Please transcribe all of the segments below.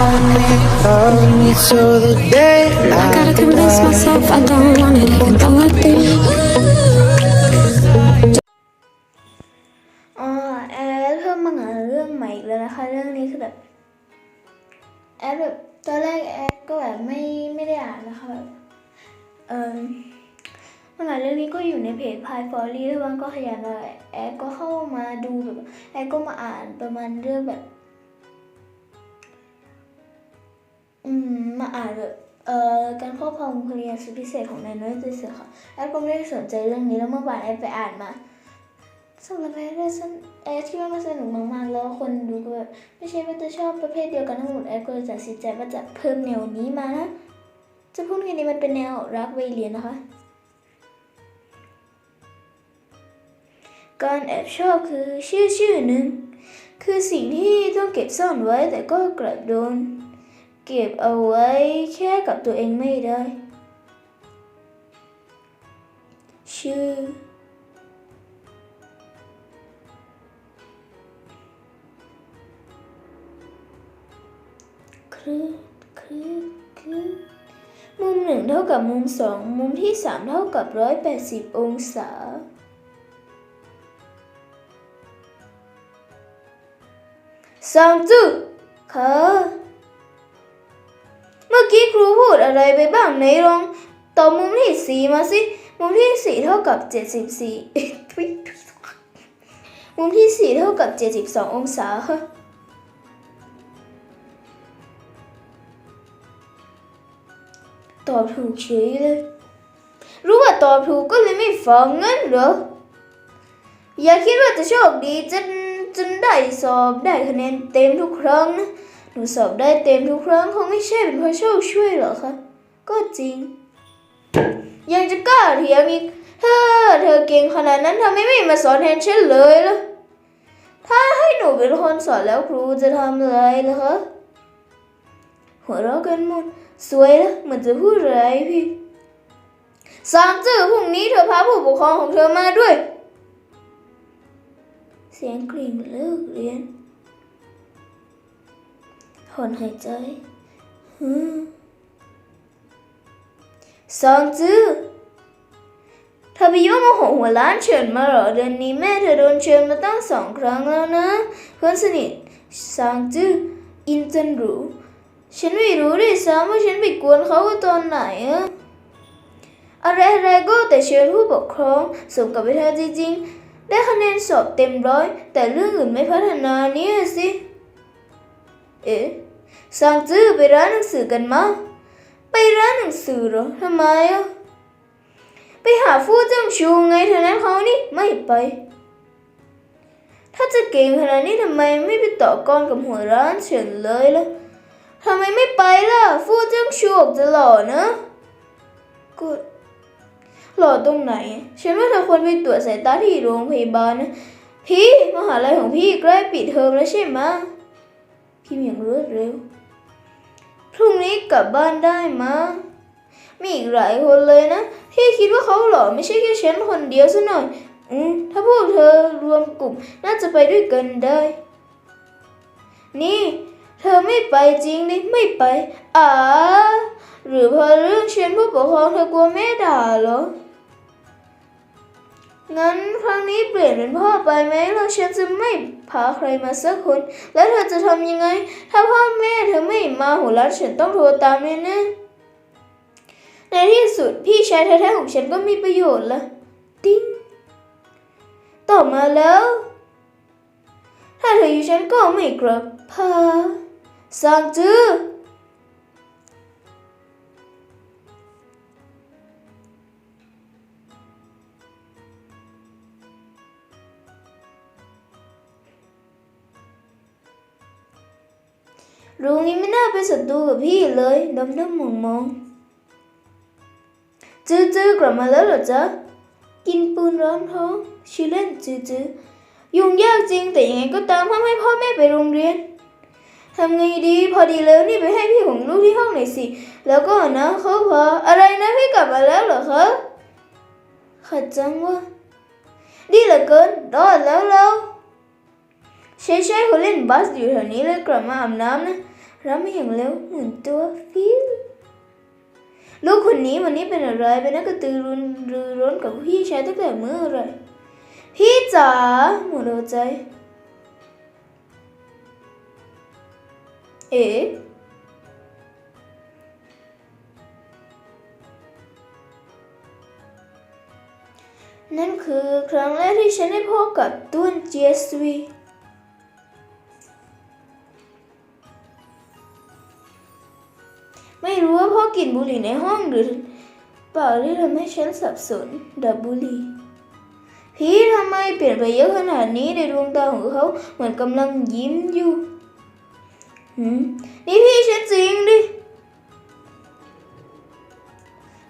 I gotta convince myself I don't want it, even though I do. อ๋อแอดเพิ่มมาหาเรื่องใหม่อีกแล้วนะคะ เรื่องนี้คือแบบแอดแบบตอนแรกแอดก็แบบไม่ไม่ได้อ่านนะคะแบบเออมังงะเรื่องนี้ก็อยู่ในเพจพายฟอรี่แล้วมันก็ขยันเลยแอดก็เข้ามาดูแบบแอดก็มาอ่านประมาณเรื่องแบบ อืมมาอ่านเอ่อการครอบครองพลเรือนสุดพิเศษของนายน้อยตัวเสือค่ะแอดก็ไม่ได้สนใจเรื่องนี้แล้วเมื่อวานแอดไปอ่านมาสำหรับแอดได้สนแอดที่ว่ามันสนุกมากๆ แล้วคนดูก็แบบไม่ใช่ว่าจะชอบประเภทเดียวกันทั้งหมดแอดก็เลยตัดสินใจว่าจะเพิ่มแนวนี้มานะจะพูดกันนี้มันเป็นแนวรักวัยเรียนนะคะการแอบชอบคือชื่อชื่อหนึ่งคือสิ่งที่ต้องเก็บซ่อนไว้แต่ก็กลับโดน เก็บเอาไว้แค่กับตัวเองไม่ได้ ชื่อ คลืดคลืดคลืดมุมหนึ่งเท่ากับมุมสองมุมที่สามเท่ากับร้อยแปดสิบองศาสองจุดค่ะ มื่อกี้ครูพูดอะไรไปบ้างไหนลองตอบมุมที่สี่มาสิ มุมที่สี่เท่ากับเจ็ดสิบสี่มุมที่สี่เท่ากับเจ็ดสิบสององศาค่ะตอบถูกเฉยเลย รู้ว่าตอบถูกก็เลยไม่ฟังงั้นเหรอ อย่าคิดว่าจะโชคดีจนจนได้สอบได้คะแนนเต็มทุกครั้งนะ นูสอบได้เต็มทุกครั้งคงไม่ใช่เป็นเพราะโชคช่วยหรอกคะก็จริง ยังจะกล้าเถียงอีกเธอเธอเก่งขนาดนั้นทำไมไม่มาสอนแทนฉันเลยล่ะถ้าให้หนูเป็นคนสอนแล้วครูจะทำอะไรล่ะคะหัวเราะกันหมดสวยนะเหมือนจะพูดอะไรพี่สามจื้อพรุ่งนี้เธอพาผู้ปกครองของเธอมาด้วย เสียงกริ่งเลิกเรียน อนหายใจฮึสองจื้อเธอไปยุ่งโมโหหัวล้านเฉินมาหรอเดือนนี้แม่เธอโดนเชิญมาตั้งสองครั้งแล้วนะเพื่อนสนิทสองจื้ออินจันรูฉันไม่รู้ด้วยซ้ำว่าฉันไปกวนเขาตอนไหนอะอะไรอะไรก็แต่เชิญผู้ปกครองสมกับไปเธอจริงๆ ได้คะแนนสอบเต็มร้อย แต่เรื่องอื่นไม่พัฒนาเนี่ยสิ เอ๊ะ สั่งจื้อไปร้านหนังสือกันมา ไปร้านหนังสือเหรอทำไมอะ ไปหาฟู่เจิ้งชูไงเธอนั้นเขานี่ไม่ไป ถ้าจะเก่งขนาดนี้ทำไมไม่ไปต่อกรกับหัวร้านเฉินเลยล่ะทำไมไม่ไปล่ะ ฟู่เจิ้งชูออกจะหล่อนะก็หล่อตรงไหน ฉันว่าเธอควรไปตรวจสายตาที่โรงพยาบาลนะ พี่มหาลัยของพี่ใกล้ปิดเทอมแล้วใช่ไหม พี่มีอย่างรวดเร็ว พรุ่งนี้กลับบ้านได้มะมีอีกหลายคนเลยนะ ที่คิดว่าเขาหล่อไม่ใช่แค่ฉันคนเดียวซะหน่อย อืมถ้าพวกเธอรวมกลุ่มน่าจะไปด้วยกันได้ นี่ เธอไม่ไปจริงดิไม่ไปอ่าหรือเพอเรื่องเชียนผู้ปกครองเธอกลัวแม่ด่าเหรอ งั้นครั้งนี้เปลี่ยนเป็นพ่อไปไหมเราฉันจะไม่พาใครมาสักคน แล้วเธอจะทำยังไง ถ้าพ่อแม่เธอไม่มาหัวรัดฉันต้องโทรตามแน่ๆในที่สุดพี่ชายแท้ๆของฉันก็มีประโยชน์ละติ้งต่อมาแล้ว ถ้าเธออยู่ฉันก็ไม่กลับพาสั่งจื้อ เป็นศัตรูกับพี่เลยดมดมมองมองจื้อจื้อกลับมาแล้วเหรอจ๊ะ กินปืนร้อนท้องชื่อเล่นจื้อจื้อยุ่งยากจริงแต่ยังไงก็ตามห้ามให้พ่อแม่ไปโรงเรียนทำไงดีพอดีแล้วนี่ไปให้พี่ของลูกที่ห้องหน่อยสิ แล้วก็นะเขาพออะไรนะพี่กลับมาแล้วเหรอคะขัดจังวะดีเหลือเกินรอดแล้วเราใช่ใช่เขาเล่นบัสอยู่แถวนี้เลยกลับมาอาบน้ำนะ รรับไม่อย่างเร็วเหมุนตัวฟิวลูกคนนี้วันนี้เป็นอะไรเป็นนักกระตือรือรือร้นกับพี่ชายตั้งแต่เมื่อไรพี่จ๋าหมดหัวใจ เอ๋นั่นคือครั้งแรกที่ฉันได้พบกับตุ้น GSV ไม่รู้ว่าพ่อกลิ่นบุหรี่ในห้องหรือเปล่าที่ทำให้ฉันสับสนดับบุหรี่พี่ทำไมเปลี่ยนไปเยอะขนาดนี้ในดวงตาของเขาเหมือนกำลังยิ้มอยู่หืนี่พี่ฉันจริงดิ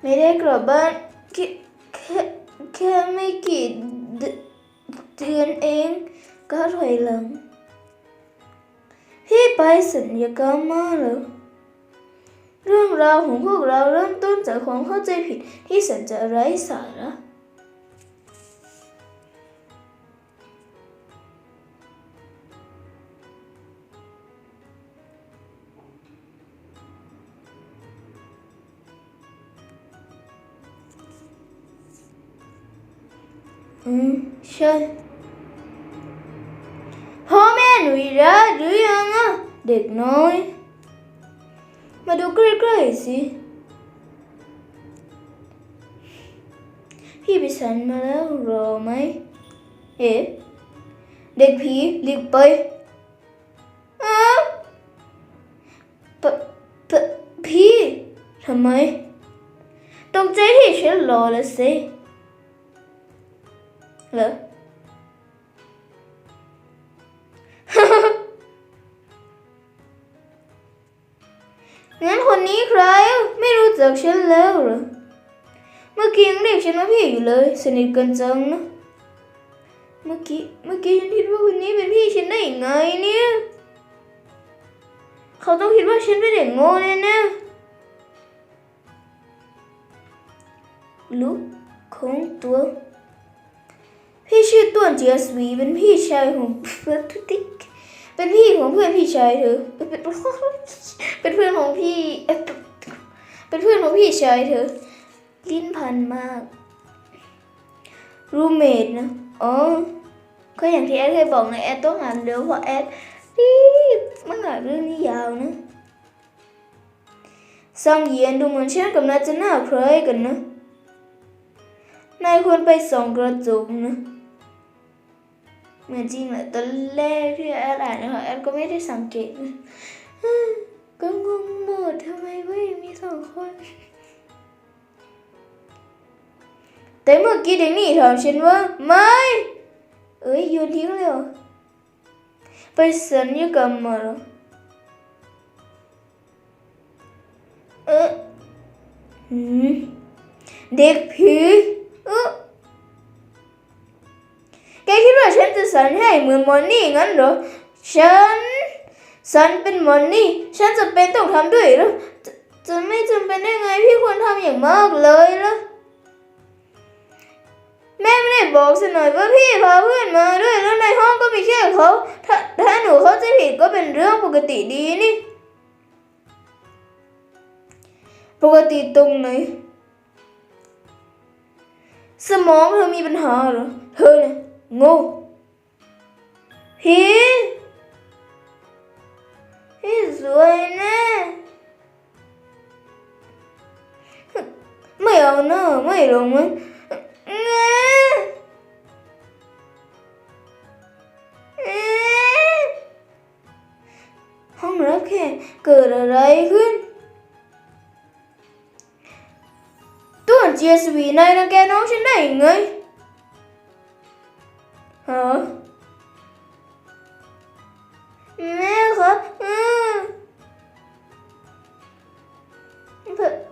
ไม่ได้กลับบ้านแค่แค่แค่ไม่กี่เดือนเองก็ถอยหลังพี่ไปสัญญกรรมมาเหรอ เรื่องราวของพวกเราเริ่มต้นจากความเข้าใจผิดที่แสันจะไร้สาระอืมใช่พ่อแม่หนูรักหรือยังอะเด็กน้อย มาดูใกล้ๆสิ พี่ไปสันมาแล้วรอไหม เอ๊ะ เด็กผีหลีกไปอ้าวปปพี่ทำไมตกใจที่ฉันรอแล้วสิเหรอ งั้นคนนี้ใครไม่รู้จักฉันแล้วเหรอ เมื่อกี้ยังเรียกฉันว่าพี่อยู่เลย สนิทกันจังนะ เมื่อกี้เมื่อกี้ฉันคิดว่าคนนี้เป็นพี่ฉันได้ยังไงเนี่ย เขาต้องคิดว่าฉันเป็นเด็กโง่แน่ๆลุกของตัว พี่ชื่อต้วนเจียสวีเป็นพี่ชายของเพื่อนทุติกเป็นพี่ของเพื่อนพี่ชายเธอ เป็นเป็นเพื่อนของพี่เอ่อเป็นเพื่อนของพี่ชายเธอะลิ้นพันมาก รูเมดนะอ๋อก็อย่างที่แอดเคยบอกนะแอดต้องอ่านเร็วเพราะแอดรีบมันอ่านเรื่องนี้ยาวนะซังเยียนดูเหมือนฉันกับนายจะน่าคล้ายกันนะนายควรไปส่องกระจกนะ เหมือนจริงแหละตอนแรกที่แอดอ่านนะคะแอดก็ไม่ได้สังเกตก็งงหมดทำไมไม่มีสองคน แต่เมื่อกี้เด็กนี่ถามฉันว่า ไม่ เอ้ยโยนทิ้งเลยไปสัญญกรรมมาเหรอเออืมเด็กผีเออ แกคิดว่าฉันจะสันให้เหมือนมอนนี่งั้นเหรอ ฉันสันเป็นมอนนี่ ฉันจะเป็นต้องทำด้วยหรอจะจะไม่จำเป็นได้ไงพี่ควรทำอย่างมากเลยล่ะแม่ไม่ได้บอกสักหน่อยว่าพี่พาเพื่อนมาด้วยแล้วในห้องก็มีแค่เขาถ้าถ้าหนูเขาใจผิดก็เป็นเรื่องปกติดีนี่ ปกติตรงไหนสมองเธอมีปัญหาเหรอเธอเนี่ย โง่พี่พี่สวยแนะไม่เอาหน้าไม่ลงมันแง่แง่ ฮะแม่ครับอืม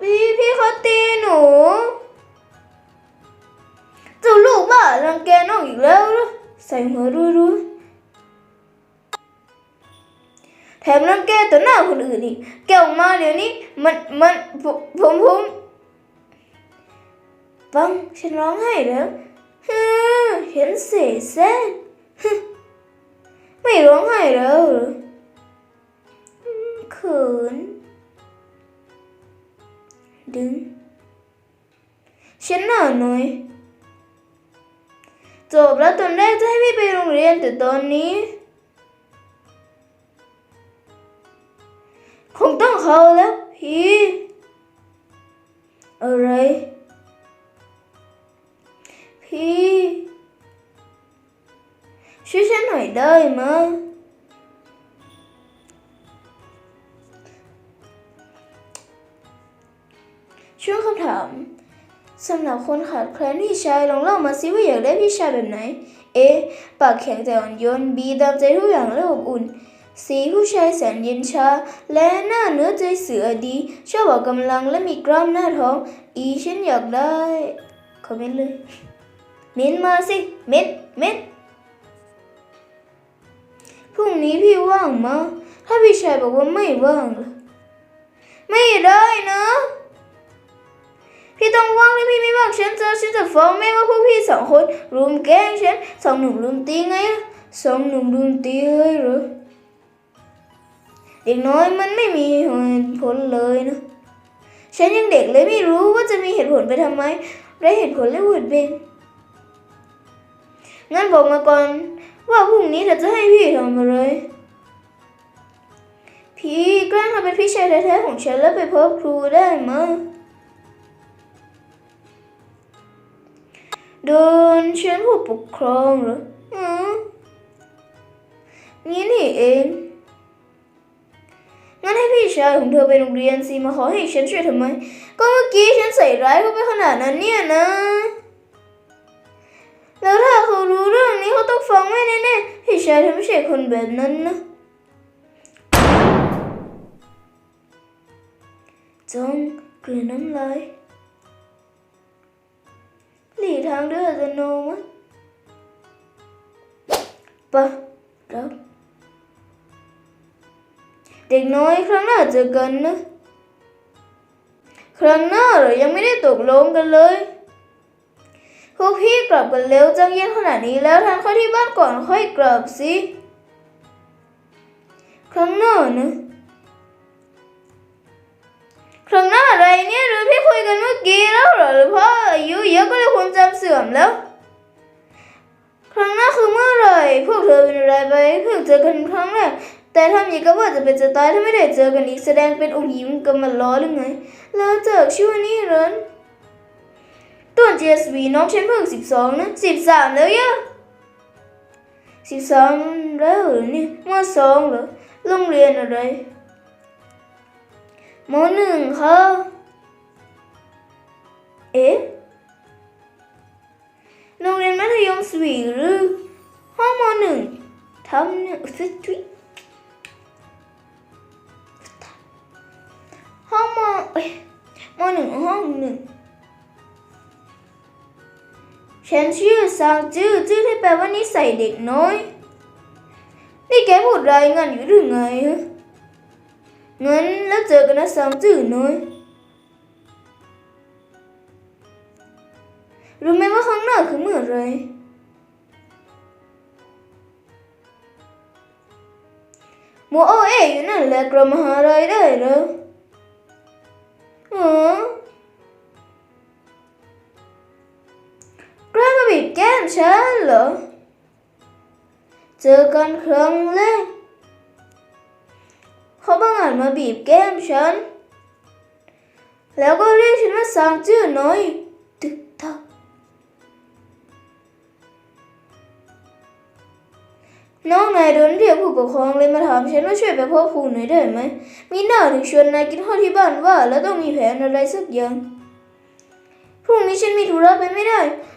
พี่พี่เขาตีหนูเจ้าลูกบ้ารังแกน้องอีกแล้วเหรอใส่หัวรู้รู้แถมรังแกต่อหน้าคนอื่นอีก แกออกมาเดี๋ยวนี้ มันมันผมผมผมฟังฉันร้องไห้แล้ว เห็นเศษเส้นฮึไม่ร้องไห้แล้วเหรออืมเขิน ดึง ฉันหน่าหน่อยจบแล้วตอนแรกจะให้พี่ไปโรงเรียนแต่ตอนนี้ คงต้องเขาแล้วพี่ ได้ไหมช่วงคำถามสำหรับคนขาดแคลนพี่ชายลองเล่ามาสิว่าอยากได้พี่ชายแบบไหน A ปากแข็งแต่อ่อนโยน B ตามใจทุกอย่างและอบอุ่น C ผู้ชายแสนเย็นชา และหน้าเนื้อใจเสือดี ชอบออกกำลังและมีกล้ามหน้าท้อง E ฉันอยากได้ คอมเมนต์เลย เม้นมาสิ เม้นเม้น พรุ่งนี้พี่ว่างมาถ้าพี่ชายบอกว่าไม่ว่างล่ะไม่ได้นะ พี่ต้องว่างถ้าพี่ไม่ว่างฉันจะฉันจะฟ้องแม่ว่าพวกพี่สองคนรุมแกล้งฉันสองหนุ่มรุมตีไงล่ะสองหนุ่มรุมตีเลยหรอเด็กน้อยมันไม่มีเหตุผลเลยนะ ฉันยังเด็กเลยไม่รู้ว่าจะมีเหตุผลไปทำไมไรเหตุผลและเหตุเป็นงั้นบอกมาก่อน ว่าพรุ่งนี้เธอจะให้พี่ทำอะไร พี่แกล้งทำเป็นพี่ชายแท้ๆของฉันแล้วไปพบครูได้ไหมโดนฉันผู้ปกครองเหรออืมงี้นี่เองงั้นให้พี่ชายของเธอไปโรงเรียนสิมาขอให้ฉันช่วยทำไม ก็เมื่อกี้ฉันใส่ร้ายเขาไปขนาดนั้นเนี่ยนะ บองนี้เขาต้องฟ้องแม่แน่ๆพี่ชายเธอไม่ใช่คนแบบนั้นนะจงกลืนน้ำลายหลีทางด้วยอัตโนมัติปะรับเด็กน้อยครั้งหน้าเจอกันนะ ครั้งหน้าเรายังไม่ได้ตกลงกันเลย วกพี่กลับกันเร็วจังเย็นขนาดนี้แล้วทานข้าวที่บ้านก่อนค่อยกลับสิ ครั้งหน้านะครั้งหน้าอะไรเนี่ยหรือพี่คุยกันเมื่อกี้แล้วเหรอหรือเพราะอายุเยอะก็เลยความจำเสื่อมแล้ว ครั้งหน้าคือเมื่อไหร่พวกเธอเป็นอะไรไปเพิ่งเจอกันครั้งแรกแต่ทำอย่างกับว่าจะเป็นจะตายถ้าไม่ได้เจอกันอีกแสดงเป็นองค์หญิงกันมาล้อหรือไงแล้วจากช่วงนี้เหรน ต้น GSV น้องฉันเพิ่งสิบสองนะสิบสามแล้วยะสิบสามแล้วหรือเนี่ยมสองเหรอโรงเรียนอะไรมหนึ่งค่ะเอ๊ะโรงเรียนมัธยมสวีหรือห้องมหนึ่งทำเนี่ยอุ๊ยทุยห้องมเอ้ยมหนึ่งห้องหนึ่ง ฉันชื่อซางจื้อจื้อที่แปลว่านิสัยเด็กน้อย นี่แกพูดไรายงานอยู่หรือไงฮะงั้นแล้วเจอกันนะซางจื้อน้อยรู้ไหมว่าข้างหน้าคือเมื่อไรมัวโอเออยู่นั่นแหละกรมมหาลัยได้เหรออ๋อ ฉันเหรอ เจอกันครั้งแรกเขาบังอาจมาบีบแก้มฉัน แล้วก็เรียกฉันว่าสางจื้อน้อย ตึกทักน้องนายโดนเรียกผู้ปกครองเลยมาถามฉันว่าช่วยไปพบครูหน่อยได้ไหม มีหน้าถึงชวนนายกินข้าวที่บ้านว่า แล้วต้องมีแผนอะไรสักอย่าง พรุ่งนี้ฉันมีธุระไปไม่ได้